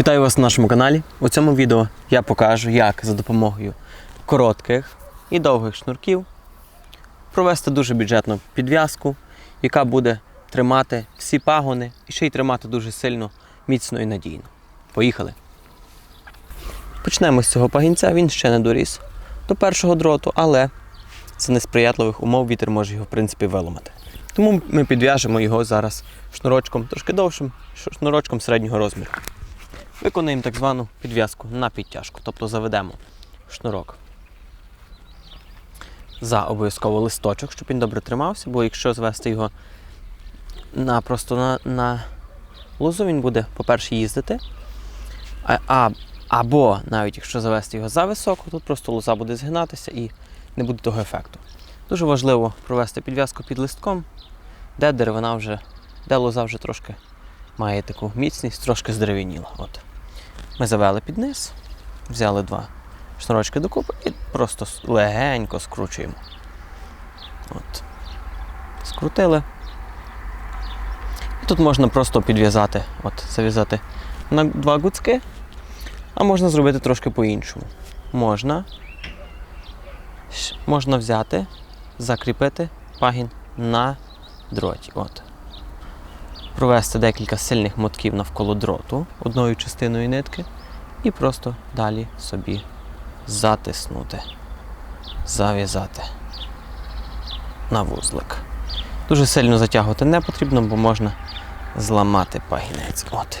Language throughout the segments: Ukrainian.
Вітаю вас на нашому каналі. У цьому відео я покажу, як за допомогою коротких і довгих шнурків провести дуже бюджетну підв'язку, яка буде тримати всі пагони і ще й тримати дуже сильно, міцно і надійно. Поїхали! Почнемо з цього пагінця, він ще не доріс до першого дроту, але за несприятливих умов вітер може його в принципі виламати. Тому ми підв'яжемо його зараз шнурочком трошки довшим, шнурочком середнього розміру. Виконуємо так звану підв'язку на підтяжку, тобто заведемо шнурок за обов'язково листочок, щоб він добре тримався, бо якщо звести його на, просто на, на лозу, він буде, по-перше, їздити. А, а, або навіть якщо завести його за високо, тут просто лоза буде згинатися і не буде того ефекту. Дуже важливо провести підв'язку під листком, де деревина вже, де лоза вже трошки має таку міцність, трошки здерев'яніла. Ми завели під низ, взяли два шнурочки докупи і просто легенько скручуємо. От. Скрутили. І тут можна просто підв'язати, от, зав'язати на два гуцки, а можна зробити трошки по-іншому. Можна, можна взяти, закріпити пагін на дроті. От провести декілька сильних мотків навколо дроту одною частиною нитки і просто далі собі затиснути, зав'язати на вузлик. Дуже сильно затягувати не потрібно, бо можна зламати пагінець. От.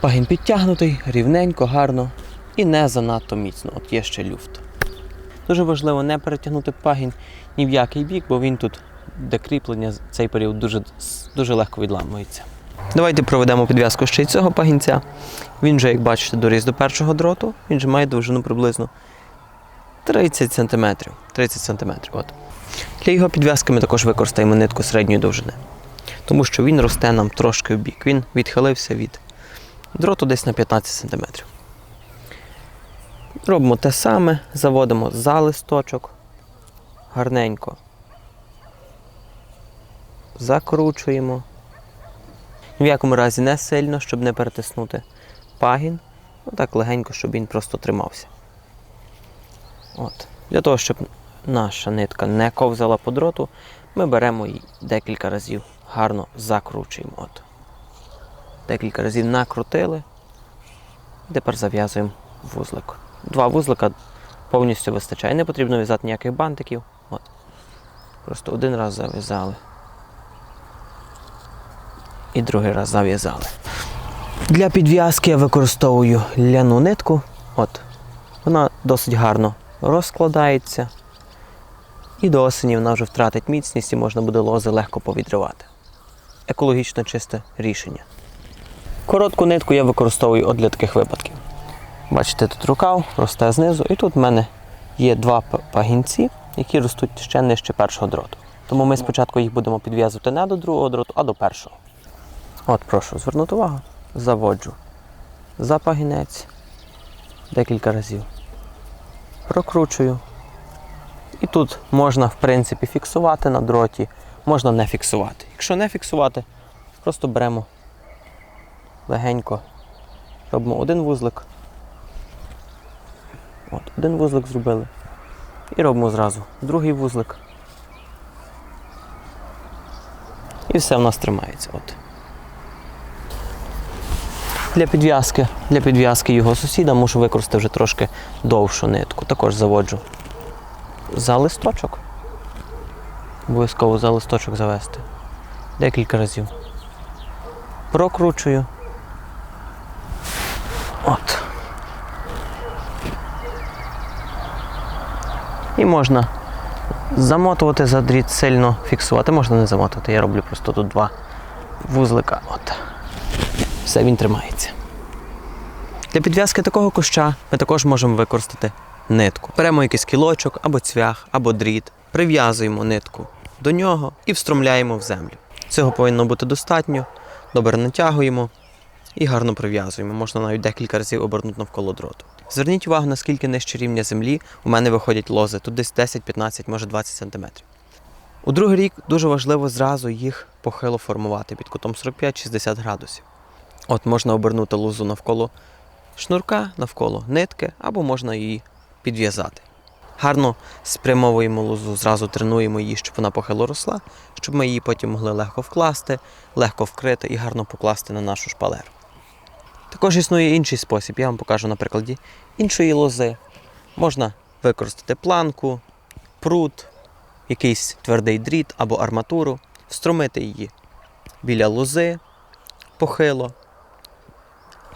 Пагін підтягнутий, рівненько, гарно і не занадто міцно. От є ще люфт. Дуже важливо не перетягнути пагін ні в який бік, бо він тут де кріплення цей період дуже, дуже легко відламується. Давайте проведемо підв'язку ще й цього пагінця. Він вже, як бачите, доріс до першого дроту, він же має довжину приблизно 30 см. 30 см. От. Для його підв'язки ми також використаємо нитку середньої довжини, тому що він росте нам трошки в бік. Він відхилився від дроту десь на 15 см. Робимо те саме, заводимо за листочок гарненько закручуємо. Ні в якому разі не сильно, щоб не перетиснути пагін. Ну так легенько, щоб він просто тримався. От. Для того, щоб наша нитка не ковзала по дроту, ми беремо її декілька разів гарно закручуємо. От. Декілька разів накрутили. Тепер зав'язуємо вузлик. Два вузлика повністю вистачає. Не потрібно в'язати ніяких бантиків. От. Просто один раз зав'язали і другий раз зав'язали. Для підв'язки я використовую ляну нитку. От. Вона досить гарно розкладається. І до осені вона вже втратить міцність і можна буде лози легко повідривати. Екологічно чисте рішення. Коротку нитку я використовую от для таких випадків. Бачите, тут рукав росте знизу, і тут в мене є два пагінці, які ростуть ще нижче першого дроту. Тому ми спочатку їх будемо підв'язувати не до другого дроту, а до першого. От, прошу звернути увагу. Заводжу за пагінець декілька разів. Прокручую. І тут можна, в принципі, фіксувати на дроті, можна не фіксувати. Якщо не фіксувати, просто беремо легенько, робимо один вузлик. От, один вузлик зробили. І робимо зразу другий вузлик. І все в нас тримається. От. Для підв'язки, для підв'язки його сусіда мушу використати вже трошки довшу нитку. Також заводжу за листочок. Обов'язково за листочок завести. Декілька разів. Прокручую. От. І можна замотувати за дріт сильно фіксувати. Можна не замотувати. Я роблю просто тут два вузлика. От все він тримається. Для підв'язки такого куща ми також можемо використати нитку. Беремо якийсь кілочок або цвях, або дріт, прив'язуємо нитку до нього і встромляємо в землю. Цього повинно бути достатньо. Добре натягуємо і гарно прив'язуємо. Можна навіть декілька разів обернути навколо дроту. Зверніть увагу, наскільки нижче рівня землі у мене виходять лози. Тут десь 10, 15, може 20 см. У другий рік дуже важливо зразу їх похило формувати під кутом 45-60 градусів. От можна обернути лозу навколо шнурка, навколо нитки, або можна її підв'язати. Гарно спрямовуємо лозу, зразу тренуємо її, щоб вона похило росла, щоб ми її потім могли легко вкласти, легко вкрити і гарно покласти на нашу шпалеру. Також існує інший спосіб, я вам покажу на прикладі іншої лози. Можна використати планку, прут, якийсь твердий дріт або арматуру, встромити її біля лози, похило,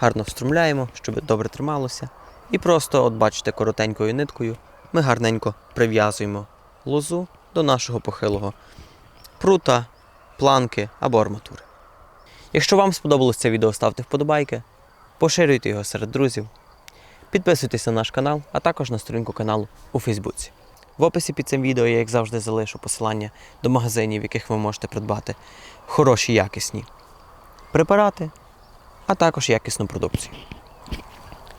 гарно встромляємо, щоб добре трималося. І просто, от бачите, коротенькою ниткою ми гарненько прив'язуємо лозу до нашого похилого прута, планки або арматури. Якщо вам сподобалось це відео, ставте вподобайки, поширюйте його серед друзів, підписуйтесь на наш канал, а також на сторінку каналу у Фейсбуці. В описі під цим відео я, як завжди, залишу посилання до магазинів, в яких ви можете придбати хороші якісні препарати, а також якісну продукцію.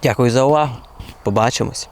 Дякую за увагу. Побачимось!